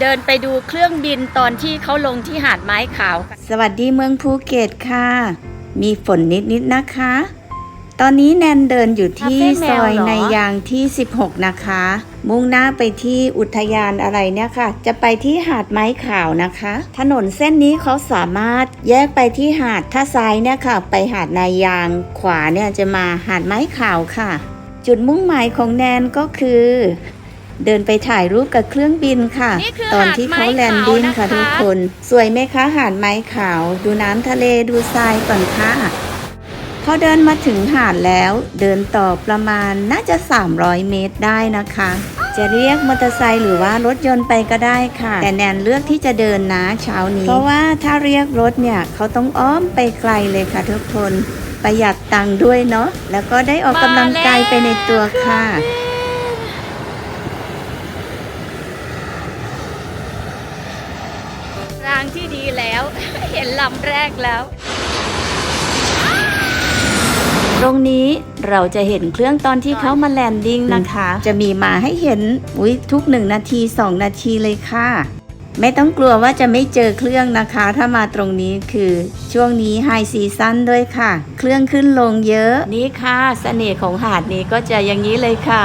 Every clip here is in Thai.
เดินไปดูเครื่องบินตอนที่เขาลงที่หาดไม้ขาว สวัสดีเมืองภูเก็ตค่ะ มีฝนนิดๆนะคะ ตอนนี้แนนเดินอยู่ที่คาเฟ่แมซวอยเหรอ ในยางที่ 16 นะคะ มุ่งหน้าไปที่อุทยานอะไรเนี่ยค่ะ จะไปที่หาดไม้ขาวนะคะ ถนนเส้นนี้เขาสามารถแยกไปที่หาดท่าซ้ายเนี่ยค่ะ ไปหาดนายางขวาเนี่ยจะมาหาดไม้ขาวค่ะ จุดมุ่งหมายของแนนก็คือ เดินไปถ่ายรูปกับเครื่องบินค่ะนี่คือตอนที่เขาแลนดิ้งค่ะหาดไม้ขาวนะคะทุกคน สวยไหมคะหาดไม้ขาว ดูน้ำทะเลดูทรายก่อนค่ะพอเดินมาถึงหาดแล้ว เดินต่อประมาณน่าจะ 300 เมตรได้นะคะ จะเรียกมอเตอร์ไซค์หรือว่ารถยนต์ไปก็ได้ค่ะ แต่แนนเลือกที่จะเดินนะเช้านี้ เพราะว่าถ้าเรียกรถเนี่ยเขาต้องอ้อมไปไกลเลยค่ะทุกคน ประหยัดตังค์ด้วยเนาะแล้วก็ได้ออกกำลังกายไปในตัวค่ะ รางที่ดีแล้ว เห็นลำแรกแล้ว ตรงนี้เราจะเห็นเครื่องตอนที่เขามาแลนดิ้งนะคะ จะมีมาให้เห็นอุ๊ยทุกหนึ่งนาที2นาทีเลยค่ะ ไม่ต้องกลัวว่าจะไม่เจอเครื่องนะคะ ถ้ามาตรงนี้คือช่วงนี้ไฮซีซั่นด้วยค่ะ เครื่องขึ้นลงเยอะ นี่ค่ะเสน่ห์ของหาดนี้ก็จะอย่างนี้เลยค่ะ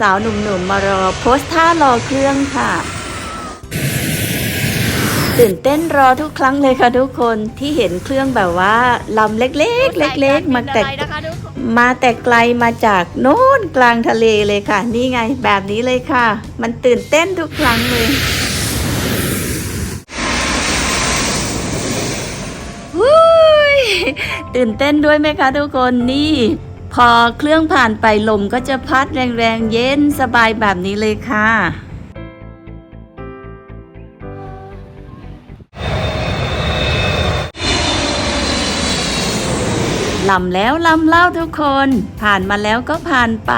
สาวๆหนุ่มๆมารอโพสท่ารอเครื่องค่ะ ตื่นเต้นรอทุกครั้งเลยค่ะทุกคนที่เห็นเครื่องแบบว่าลำเล็กๆ เล็ก ๆ มาแต่อะไรนะคะทุกคนมาแต่ไกลมาจากโน้นกลางทะเลเลยค่ะ นี่ไงแบบนี้เลยค่ะ มันตื่นเต้นทุกครั้งเลยวุ้ยตื่นเต้นด้วยไหมคะทุกคนนี่ พอเครื่องผ่านไปลมก็จะพัดแรงๆเย็นสบายแบบนี้เลยค่ะ ลำแล้วลำเล่าทุกคน ผ่านมาแล้วก็ผ่านไป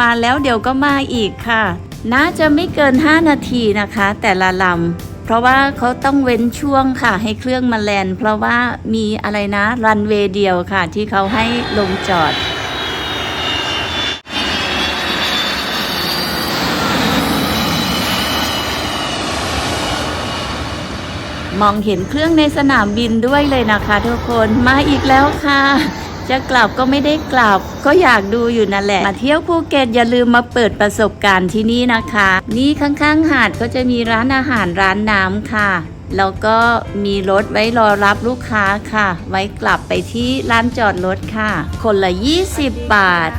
มาแล้วเดี๋ยวก็มาอีกค่ะ น่าจะไม่เกิน 5 นาทีนะคะ แต่ละลำเพราะว่าเขาต้องเว้นช่วงค่ะ ให้เครื่องมาแลนด์เพราะว่ามีอะไรนะรันเวย์เดียวค่ะ ที่เขาให้ลงจอดมองเห็นเครื่องในสนามบินด้วยเลยนะคะทุกคนมาอีกแล้วค่ะ จะกลับก็ไม่ได้กลับ ก็อยากดูอยู่นั่นแหละ มาเที่ยวภูเก็ตอย่าลืมมาเปิดประสบการณ์ที่นี่นะคะ นี่ข้างๆหาดก็จะมีร้านอาหารร้านน้ำค่ะแล้วก็มีรถไว้รอรับลูกค้าค่ะ ไว้กลับไปที่ร้านจอดรถค่ะ คนละ 20 บาท